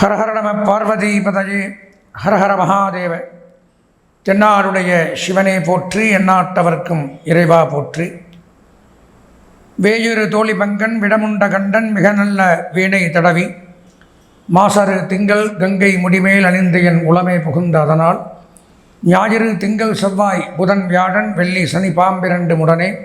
ஹரஹர நம பார்வதிபதயே. ஹரஹர மகாதேவ. தென்னாருடைய சிவனை போற்றி எண்ணாட்டவர்க்கும் இறைவா போற்றி. வேயுறு தோழி பங்கன் விடமுண்ட கண்டன் மிக நல்ல வீணை தடவி. மாசரு திங்கள் கங்கை முடிமேல் அணிந்து என் உளமே புகுந்த அதனால். ஞாயிறு திங்கள் செவ்வாய் புதன் வியாழன் வெள்ளி சனி பாம்பிரண்டு முடனே.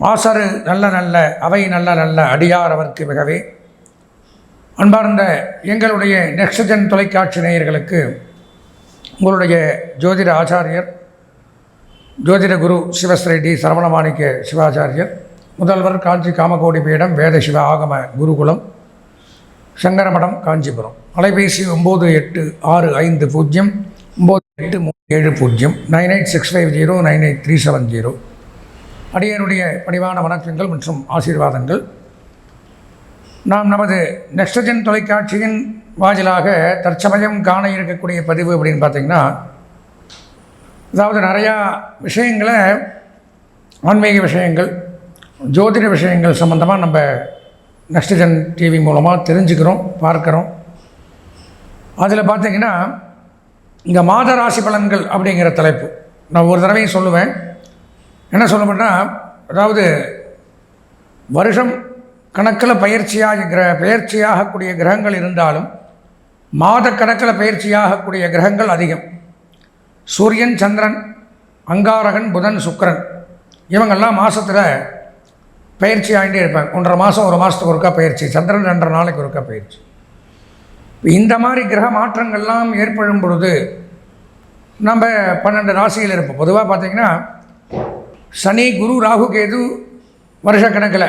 மாசரு நல்ல நல்ல அவை நல்ல நல்ல அடியார் அவர்க்கு மிகவே. அன்பார்ந்த எங்களுடைய நெக்ஸ்டஜன் தொலைக்காட்சி நேயர்களுக்கு உங்களுடைய ஜோதிட ஆச்சாரியர் ஜோதிட குரு சிவஸ்ரீ டி சரவணமாணிக்க சிவாச்சாரியர் முதல்வர் காஞ்சி காமகோடி பீடம் வேத சிவ ஆகம குருகுலம் சங்கரமடம் காஞ்சிபுரம். அலைபேசி ஒம்பது எட்டு ஆறு ஐந்து பூஜ்ஜியம் ஒம்பது எட்டு மூணு ஏழு பூஜ்ஜியம் nine eight six five zero nine eight three seven zero. அடியனுடைய பணிவான வணக்கங்கள் மற்றும் ஆசீர்வாதங்கள். நாம் நமது நெக்ஸ்ட்ஜென் தொலைக்காட்சியின் வாயிலாக தற்சமயம் காண இருக்கக்கூடிய பதிவு அப்படின்னு பார்த்திங்கன்னா அதாவது நிறையா விஷயங்களை ஆன்மீக விஷயங்கள் ஜோதிட விஷயங்கள் சம்மந்தமாக நம்ம நெக்ஸ்ட்ஜென் டிவி மூலமாக தெரிஞ்சுக்கிறோம் பார்க்குறோம். அதில் பார்த்திங்கன்னா இங்கே மாத ராசி பலன்கள் அப்படிங்கிற தலைப்பு. நான் ஒரு தடவையும் சொல்லுவேன். என்ன சொல்லுவேன்னா அதாவது வருஷம் கணக்கில் பயிற்சியாக கிர பயிற்சியாகக்கூடிய கிரகங்கள் இருந்தாலும் மாத கணக்கில் பயிற்சியாகக்கூடிய கிரகங்கள் அதிகம். சூரியன் சந்திரன் அங்காரகன் புதன் சுக்கிரன் இவங்கெல்லாம் மாதத்தில் பயிற்சி ஆகிட்டே இருப்பாங்க. ஒன்றரை மாதம் ஒரு மாதத்துக்கு ஒருக்கா பயிற்சி சந்திரன் ரெண்டரை நாளைக்கு ஒருக்கா பயிற்சி. இந்த மாதிரி கிரக மாற்றங்கள்லாம் ஏற்படும் பொழுது நம்ம பன்னெண்டு ராசியில் இருப்போம். பொதுவாக பார்த்திங்கன்னா சனி குரு ராகு கேது வருஷக்கணக்கில்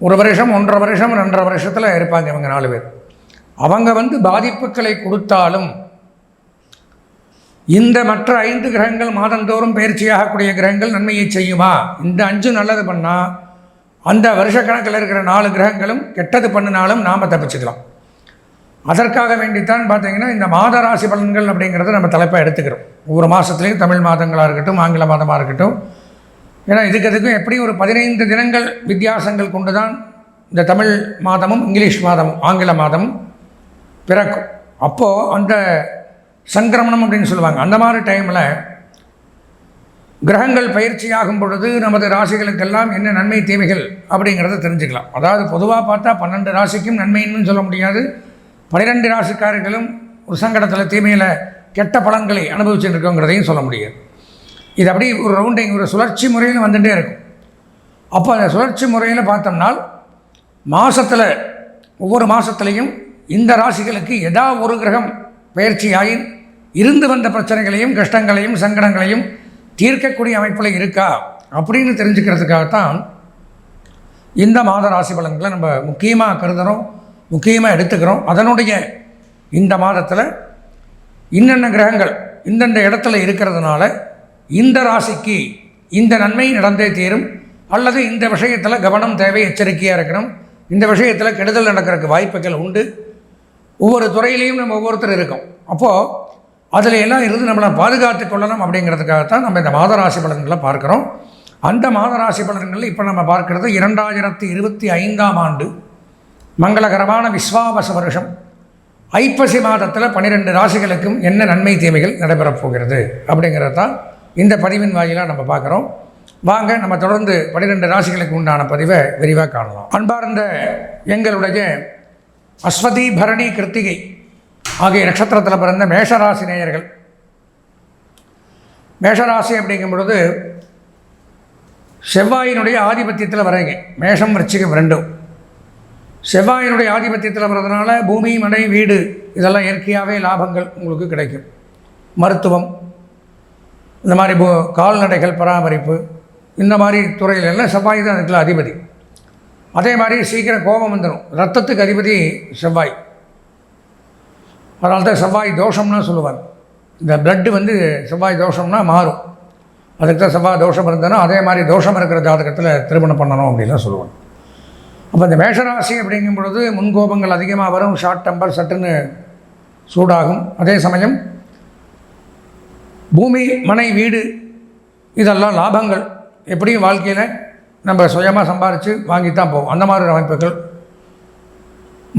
ஒரு வருஷம் ஒன்றரை வருஷம் ரெண்டரை வருஷத்தில் இருப்பாங்க இவங்க நாலு பேர். அவங்க வந்து பாதிப்புகளை கொடுத்தாலும் இந்த மற்ற ஐந்து கிரகங்கள் மாதந்தோறும் பயிற்சியாகக்கூடிய கிரகங்கள் நன்மையை செய்யுமா? இந்த அஞ்சு நல்லது பண்ணால் அந்த வருஷக்கணக்கில் இருக்கிற நாலு கிரகங்களும் கெட்டது பண்ணினாலும் நாம் தப்பிச்சுக்கலாம். அதற்காக வேண்டித்தான் பார்த்தீங்கன்னா இந்த மாத ராசி பலன்கள் அப்படிங்கிறத நம்ம தலைப்பாக எடுத்துக்கிறோம். ஒவ்வொரு மாதத்துலேயும் தமிழ் மாதங்களாக இருக்கட்டும் ஆங்கில மாதமாக இருக்கட்டும் ஏன்னா இதுக்கு அதுக்கும் எப்படி ஒரு பதினைந்து தினங்கள் வித்தியாசங்கள் கொண்டு தான் இந்த தமிழ் மாதமும் இங்கிலீஷ் மாதமும் ஆங்கில மாதமும் பிறக்கும். அப்போது அந்த சங்கிரமணம் அப்படின்னு சொல்லுவாங்க. அந்த மாதிரி டைமில் கிரகங்கள் பயிற்சியாகும் பொழுது நமது ராசிகளுக்கெல்லாம் என்ன நன்மை தீமைகள் அப்படிங்கிறத தெரிஞ்சுக்கலாம். அதாவது பொதுவாக பார்த்தா பன்னெண்டு ராசிக்கும் நன்மைன்னு சொல்ல முடியாது. பனிரெண்டு ராசிக்காரர்களும் ஒரு சங்கடத்தில் தீமையில் கெட்ட பலன்களை அனுபவிச்சுட்டு இருக்கோங்கிறதையும் சொல்ல முடியாது. இது அப்படி ஒரு ரவுண்டிங் ஒரு சுழற்சி முறையில் வந்துகிட்டே இருக்கும். அப்போ அந்த சுழற்சி முறையில் பார்த்தோம்னால் மாதத்தில் ஒவ்வொரு மாதத்துலேயும் இந்த ராசிகளுக்கு எதா ஒரு கிரகம் பயிற்சியாகி இருந்து வந்த பிரச்சனைகளையும் கஷ்டங்களையும் சங்கடங்களையும் தீர்க்கக்கூடிய அமைப்பில் இருக்கா அப்படின்னு தெரிஞ்சுக்கிறதுக்காகத்தான் இந்த மாத ராசி பலன்களை நம்ம முக்கியமாக கருதுகிறோம் முக்கியமாக எடுத்துக்கிறோம். அதனுடைய இந்த மாதத்தில் இன்னென்ன கிரகங்கள் இந்தந்த இடத்துல இருக்கிறதுனால இந்த ராசிக்கு இந்த நன்மை நடந்தே தீரும். அல்லது இந்த விஷயத்தில் கவனம் தேவை எச்சரிக்கையாக இருக்கணும். இந்த விஷயத்தில் கெடுதல் நடக்கிறதுக்கு வாய்ப்புகள் உண்டு. ஒவ்வொரு துறையிலையும் நம்ம ஒவ்வொருத்தர் இருக்கோம். அப்போது அதில் எல்லாம் இருந்து நம்மளை பாதுகாத்து கொள்ளணும் அப்படிங்கிறதுக்காகத்தான் நம்ம இந்த மாதராசி பலன்களை பார்க்குறோம். அந்த மாதராசி பலன்களில் இப்போ நம்ம பார்க்குறது இரண்டாயிரத்தி இருபத்தி ஐந்தாம் ஆண்டு மங்களகரமான விஸ்வாவச வருஷம். ஐப்பசி மாதத்தில் பன்னிரெண்டு ராசிகளுக்கும் என்ன நன்மை தீமைகள் நடைபெறப் போகிறது அப்படிங்கிறது தான் இந்த பதிவின் வாயிலாக நம்ம பார்க்குறோம். வாங்க நம்ம தொடர்ந்து பனிரெண்டு ராசிகளுக்கு உண்டான பதிவை விரிவாக காணலாம். அன்பார்ந்த எங்களுடைய அஸ்வதி பரணி கிருத்திகை ஆகிய நட்சத்திரத்தில் பிறந்த மேஷராசி நேயர்கள். மேஷராசி அப்படிங்கும் பொழுது செவ்வாயினுடைய ஆதிபத்தியத்தில் வரைங்க மேஷம் விருச்சிகம் ரெண்டும். செவ்வாயினுடைய ஆதிபத்தியத்தில் வர்றதுனால பூமி மனை வீடு இதெல்லாம் இயற்கையாகவே லாபங்கள் உங்களுக்கு கிடைக்கும். மருத்துவம் இந்த மாதிரி பூ கால்நடைகள் பராமரிப்பு இந்த மாதிரி துறையில் எல்லாம் செவ்வாய் தான் அதுக்குள்ள அதிபதி. அதே மாதிரி சீக்கிரம் கோபம் வந்துடும் ரத்தத்துக்கு அதிபதி செவ்வாய். அதனால தான் செவ்வாய் தோஷம்னா சொல்லுவாங்க. இந்த பிளட்டு வந்து செவ்வாய் தோஷம்னா மாறும். அதுக்கு தான் செவ்வாய் தோஷம் இருந்ததுன்னா அதே மாதிரி தோஷம் இருக்கிற ஜாதகத்தில் திருமணம் பண்ணணும் அப்படின்லாம் சொல்லுவாங்க. அப்போ இந்த மேஷராசி அப்படிங்கும் பொழுது முன்கோபங்கள் அதிகமாக வரும். ஷார்ட் டெம்பர் சட்டுன்னு சூடாகும். அதே சமயம் பூமி மனை வீடு இதெல்லாம் லாபங்கள். எப்படியும் வாழ்க்கையில் நம்ம சுயமாக சம்பாரித்து வாங்கித்தான் போவோம். அந்த மாதிரி அமைப்புகள்.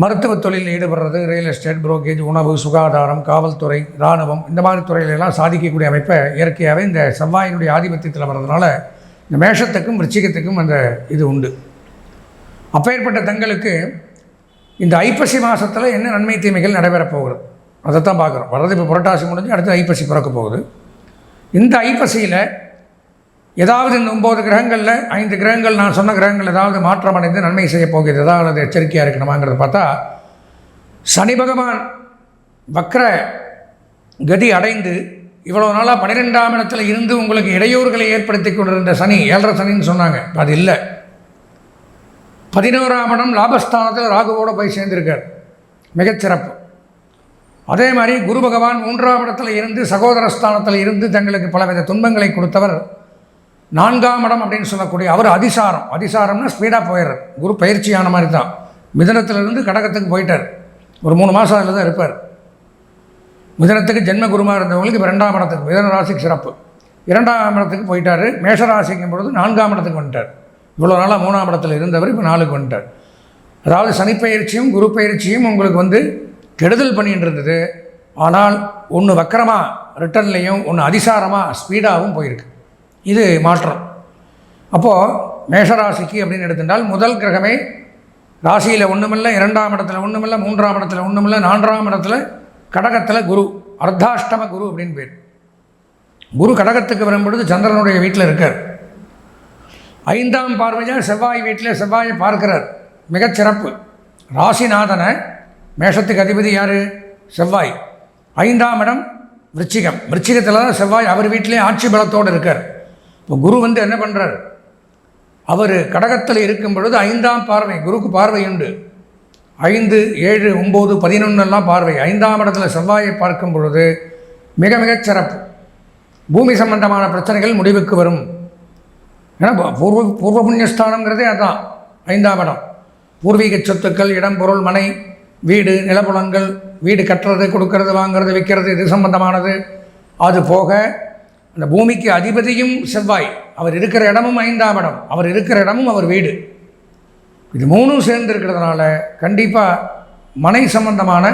மருத்துவ தொழிலில் ஈடுபடுறது ரியல் எஸ்டேட் புரோக்கேஜ் உணவு சுகாதாரம் காவல்துறை இராணுவம் இந்த மாதிரி துறையிலெல்லாம் சாதிக்கக்கூடிய அமைப்பை இயற்கையாகவே இந்த செவ்வாயினுடைய ஆதிபத்தியத்தில் வர்றதுனால இந்த மேஷத்துக்கும் விருச்சிகத்துக்கும் அந்த இது உண்டு. அப்பேற்பட்ட தங்களுக்கு இந்த ஐப்பசி மாதத்தில் என்ன நன்மை தீமைகள் நடைபெறப் போகிறது அதைத்தான் பார்க்குறோம். வர்றது இப்போ புரட்டாசி முடிஞ்சு அடுத்து ஐப்பசி பிறக்க போகுது. இந்த ஐப்பசியில் ஏதாவது இந்த ஒம்பது கிரகங்களில் ஐந்து கிரகங்கள் நான் சொன்ன கிரகங்கள் ஏதாவது மாற்றம் அடைந்து நன்மை செய்ய போகிறது ஏதாவது எச்சரிக்கையாக இருக்கணுமாங்கிறத பார்த்தா சனி பகவான் வக்ர கதி அடைந்து இவ்வளோ நாளாக பன்னிரெண்டாம் இடத்துல இருந்து உங்களுக்கு இடையூறுகளை ஏற்படுத்தி கொண்டிருந்த சனி ஏழரை சனின்னு சொன்னாங்க. அது இல்லை. பதினோராம் இடம் லாபஸ்தானத்தில் ராகுவோடு போய் சேர்ந்திருக்கார். மிகச்சிறப்பு. அதே மாதிரி குரு பகவான் மூன்றாம் இடத்தில் இருந்து சகோதரஸ்தானத்தில் இருந்து தங்களுக்கு பலவித துன்பங்களை கொடுத்தவர் நான்காம் இடம் அப்படின்னு சொல்லக்கூடிய அவர் அதிசாரம். அதிசாரம்னா ஸ்பீடாக போயிடுறார். குரு பயிற்சியான மாதிரி தான் மிதனத்திலிருந்து கடகத்துக்கு போயிட்டார். ஒரு மூணு மாதம் அதில் தான் இருப்பார். மிதனத்துக்கு ஜென்ம குருமாக இருந்தவங்களுக்கு இப்போ ரெண்டாம் இடத்துக்கு மிதன ராசிக்கு சிறப்பு. இரண்டாம் இடத்துக்கு போயிட்டார். மேஷராசிக்கும் பொழுது நான்காம் இடத்துக்கு வந்துட்டார். இவ்வளோ நாளாக மூணாம் இடத்துல இருந்தவர் இப்போ நாளுக்கு வந்துட்டார். அதாவது சனிப்பயிற்சியும் குரு பயிற்சியும் உங்களுக்கு வந்து கெடுதல் பண்ணிட்டு இருந்தது ஆனால் ஒன்று வக்கரமாக ரிட்டர்ன்லேயும் ஒன்று அதிசாரமாக ஸ்பீடாகவும் போயிருக்கு. இது மாற்றம். அப்போது மேஷராசிக்கு அப்படின்னு எடுத்துட்டால் முதல் கிரகமே ராசியில் ஒன்றுமில்ல இரண்டாம் இடத்துல ஒன்றுமில்ல மூன்றாம் இடத்துல ஒன்றுமில்ல நான்காம் இடத்துல கடகத்தில் குரு அர்த்தாஷ்டம குரு அப்படின்னு பேர். குரு கடகத்துக்கு வரும்பொழுது சந்திரனுடைய வீட்டில் இருக்கார். ஐந்தாம் பார்வையாக செவ்வாய் வீட்டில் செவ்வாயை பார்க்கிறார். மிகச்சிறப்பு. ராசிநாதனை மேஷத்துக்கு அதிபதி யார்? செவ்வாய். ஐந்தாம் இடம் விருச்சிகம். விருச்சிகத்தில் தான் செவ்வாய் அவர் வீட்டிலே ஆட்சி பலத்தோடு இருக்கார். இப்போ குரு வந்து என்ன பண்ணுறார் அவர் கடகத்தில் இருக்கும் பொழுது ஐந்தாம் பார்வை குருக்கு பார்வை உண்டு. ஐந்து ஏழு ஒம்பது பதினொன்னெல்லாம் பார்வை. ஐந்தாம் இடத்துல செவ்வாயை பார்க்கும் பொழுது மிக மிகச் சிறப்பு. பூமி சம்பந்தமான பிரச்சனைகள் முடிவுக்கு வரும். ஏன்னா பூர்வ பூர்வ புண்ணியஸ்தானங்கிறதே அதான். ஐந்தாம் இடம். பூர்வீக சொத்துக்கள் இடம் பொருள் மனை வீடு நிலப்புலங்கள் வீடு கட்டுறது கொடுக்கறது வாங்கிறது விற்கிறது இது சம்பந்தமானது. அது போக அந்த பூமிக்கு அதிபதியும் செவ்வாய். அவர் இருக்கிற இடமும் ஐந்தாம் இடம். அவர் இருக்கிற இடமும் அவர் வீடு. இது மூணும் சேர்ந்து இருக்கிறதுனால கண்டிப்பாக மனை சம்பந்தமான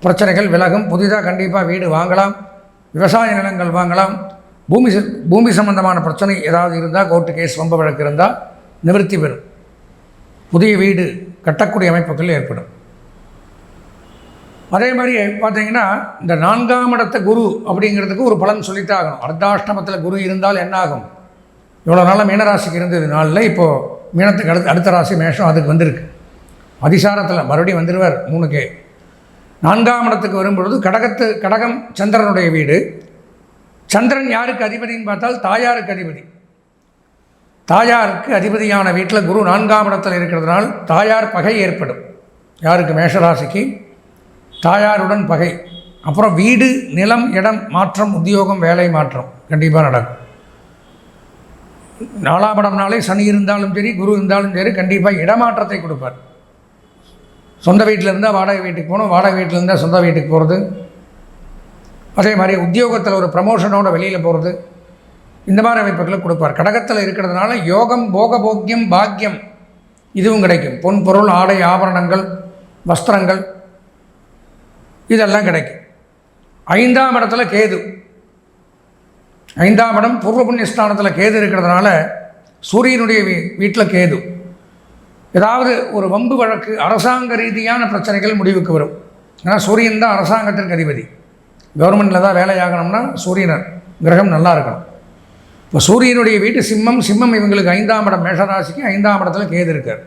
பிரச்சனைகள் விலகும். புதிதாக கண்டிப்பாக வீடு வாங்கலாம். விவசாய நிலங்கள் வாங்கலாம். பூமி பூமி சம்பந்தமான பிரச்சனை ஏதாவது இருந்தால் கோர்ட்டு கேஸ் வம்ப வழக்கு இருந்தால் நிவர்த்தி பெறும். புதிய வீடு கட்டக்கூடிய அமைப்புகள் ஏற்படும். அதே மாதிரி பார்த்தீங்கன்னா இந்த நான்காம் இடத்த குரு அப்படிங்கிறதுக்கு ஒரு பலன் சொல்லித்தாகணும் அர்த்தாஷ்டமத்தில் குரு இருந்தால் என்ன ஆகும் இவ்வளோ நாளாக மீனராசிக்கு இருந்தது நாளில் இப்போது மீனத்துக்கு அடுத்த அடுத்த ராசி மேஷம் அதுக்கு வந்திருக்கு. அதிசாரத்தில் மறுபடியும் வந்துடுவார் மூணுக்கே. நான்காம் இடத்துக்கு வரும்பொழுது கடகத்து கடகம் சந்திரனுடைய வீடு. சந்திரன் யாருக்கு அதிபதின்னு பார்த்தால் தாயாருக்கு அதிபதி. தாயாருக்கு அதிபதியான வீட்டில் குரு நான்காம் இடத்தில் இருக்கிறதுனால் தாயார் பகை ஏற்படும். யாருக்கு? மேஷராசிக்கு. தாயாருடன் பகை. அப்புறம் வீடு நிலம் இடம் மாற்றம் உத்தியோகம் வேலை மாற்றம். கண்டிப்பாக நடக்கும். நாலாம் இடம்னாலே சனி இருந்தாலும் சரி குரு இருந்தாலும் சரி கண்டிப்பாக இடமாற்றத்தை கொடுப்பார். சொந்த வீட்டில் இருந்தால் வாடகை வீட்டுக்கு போகணும் வாடகை வீட்டில் இருந்தால் சொந்த வீட்டுக்கு போகிறது அதே மாதிரி உத்தியோகத்தில் ஒரு ப்ரமோஷனோட வெளியில் போகிறது இந்த மாதிரி அமைப்புகளை கொடுப்பார். கடகத்தில் இருக்கிறதுனால யோகம் போக போக்கியம் பாக்கியம் இதுவும் கிடைக்கும். பொன் பொருள் ஆடை ஆபரணங்கள் வஸ்திரங்கள் இதெல்லாம் கிடைக்கும். ஐந்தாம் இடத்துல கேது. ஐந்தாம் இடம் பூர்வ புண்ணியஸ்தானத்தில் கேது இருக்கிறதுனால சூரியனுடைய வீ வீட்டில் கேது. ஏதாவது ஒரு வம்பு வழக்கு அரசாங்க ரீதியான பிரச்சனைகள் முடிவுக்கு வரும். ஏன்னா சூரியன் தான் அரசாங்கத்திற்கு அதிபதி. கவர்மெண்ட்டில் தான் வேலையாகணும்னா சூரியன் கிரகம் நல்லா இருக்கணும். இப்போ சூரியனுடைய வீட்டு சிம்மம் சிம்மம் இவங்களுக்கு ஐந்தாம் இடம் மேஷராசிக்கு ஐந்தாம் இடத்துல கேது இருக்கார்.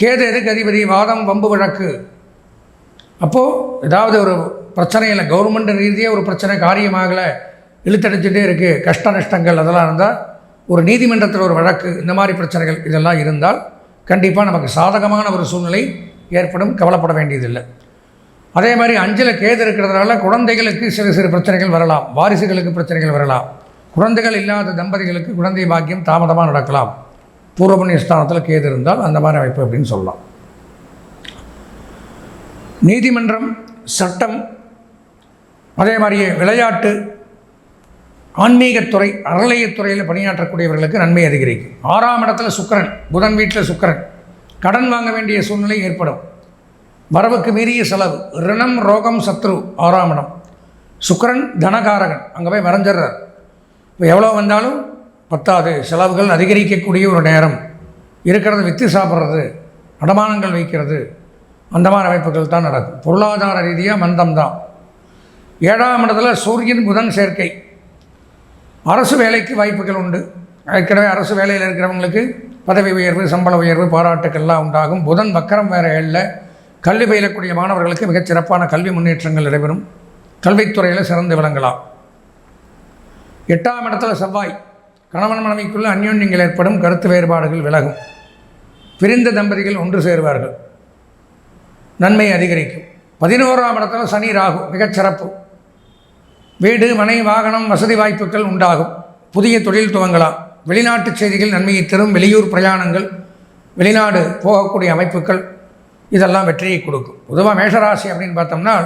கேது எதுக்கு அதிபதி? வாதம் வம்பு வழக்கு. அப்போது ஏதாவது ஒரு பிரச்சனையில் கவர்மெண்ட் ரீதியாக ஒரு பிரச்சனை காரியமாகலை இழுத்தடிச்சுட்டே இருக்குது கஷ்ட நஷ்டங்கள் அதெல்லாம் இருந்தால் ஒரு நீதிமன்றத்தில் ஒரு வழக்கு இந்த மாதிரி பிரச்சனைகள் இதெல்லாம் இருந்தால் கண்டிப்பாக நமக்கு சாதகமான ஒரு சூழ்நிலை ஏற்படும் கவலைப்பட வேண்டியதில்லை. அதே மாதிரி அஞ்சில் கேது இருக்கிறதுனால குழந்தைகளுக்கு சிறு சிறு பிரச்சனைகள் வரலாம் வாரிசுகளுக்கு பிரச்சனைகள் வரலாம். குழந்தைகள் இல்லாத தம்பதிகளுக்கு குழந்தை பாக்கியம் தாமதமாக நடக்கலாம். பூர்வபுண்ணிய ஸ்தானத்தில் கேது இருந்தால் அந்த மாதிரி அமைப்பு அப்படின்னு சொல்லலாம். நீதிமன்றம் சட்டம் அதே மாதிரியே விளையாட்டு ஆன்மீகத்துறை அறநிலையத்துறையில் பணியாற்றக்கூடியவர்களுக்கு நன்மை அதிகரிக்கும். ஆறாம் இடத்துல சுக்கரன் புதன் வீட்டில் சுக்கிரன். கடன் வாங்க வேண்டிய சூழ்நிலை ஏற்படும். வரவுக்கு மீறிய செலவு ரிணம் ரோகம் சத்ரு ஆறாம் இடம். சுக்கிரன் தனகாரகன் அங்கே போய் மறைஞ்சிடுறார். இப்போ எவ்வளோ வந்தாலும் பத்தாது செலவுகள் அதிகரிக்கக்கூடிய ஒரு நேரம். இருக்கிறத விற்று சாப்பிட்றது அடமானங்கள் வைக்கிறது அந்த மாதிரி அமைப்புகள் தான் நடக்கும். பொருளாதார ரீதியாக மந்தம்தான். ஏழாம் இடத்துல சூரியன் புதன் சேர்க்கை. அரசு வேலைக்கு வாய்ப்புகள் உண்டு. ஏற்கனவே அரசு வேலையில் இருக்கிறவங்களுக்கு பதவி உயர்வு சம்பள உயர்வு பாராட்டுக்கள்லாம் உண்டாகும். புதன் வக்கரம் வேறு ஏழில் கல்வி பயிலக்கூடிய மாணவர்களுக்கு மிகச் சிறப்பான கல்வி முன்னேற்றங்கள் நடைபெறும். கல்வித்துறையில் சிறந்து விளங்கலாம். எட்டாம் இடத்துல செவ்வாய். கணவன் மனைவிக்குள்ள அந்யோன்யங்கள் ஏற்படும். கருத்து வேறுபாடுகள் விலகும். பிரிந்த தம்பதிகள் ஒன்று சேருவார்கள். நன்மை அதிகரிக்கும். பதினோராம் இடத்துல சனி ராகு மிகச்சிறப்பு வீடு மனை வாகனம் வசதி வாய்ப்புகள் உண்டாகும். புதிய தொழில் துவங்கலாம். வெளிநாட்டு செய்திகள் நன்மையை தரும். வெளியூர் பிரயாணங்கள் வெளிநாடு போகக்கூடிய அமைப்புகள் இதெல்லாம் வெற்றியை கொடுக்கும். பொதுவாக மேஷராசி அப்படின்னு பார்த்தோம்னா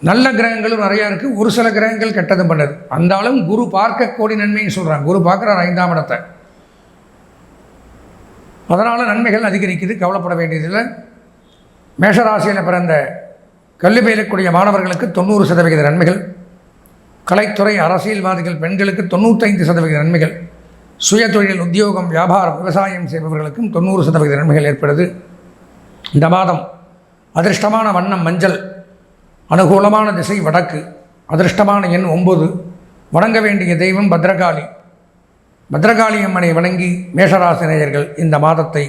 நல்ல கிரகங்களும் நிறையா இருக்குது ஒரு சில கிரகங்கள் கெட்டதும் பண்ணுது. அந்தாலும் குரு பார்க்க கோடி நன்மைன்னு சொல்கிறாங்க குரு பார்க்குறார் ஐந்தாம் இடத்தை. அதனால் நன்மைகள் அதிகரிக்குது. கவலைப்பட வேண்டியதில்லை. மேஷராசியில் பிறந்த கல்வி பயிலக்கூடிய மாணவர்களுக்கு தொண்ணூறு சதவிகித நன்மைகள். கலைத்துறை அரசியல்வாதிகள் பெண்களுக்கு தொண்ணூற்றைந்து சதவிகித நன்மைகள். சுய தொழில் உத்தியோகம் வியாபாரம் விவசாயம் செய்பவர்களுக்கும் தொண்ணூறு சதவிகித நன்மைகள் ஏற்படுது. இந்த மாதம் அதிர்ஷ்டமான வண்ணம் மஞ்சள் அனுகூலமான திசை வடக்கு அதிர்ஷ்டமான எண் ஒம்பது வணங்க வேண்டிய தெய்வம் பத்ரகாளி. பத்ரகாளி அம்மனை வணங்கி மேஷராசினியர்கள் இந்த மாதத்தை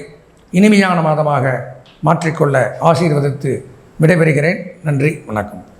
இனிமையான மாதமாக மாற்றிக்கொள்ள ஆசீர்வதித்து விடைபெறுகிறேன். நன்றி வணக்கம்.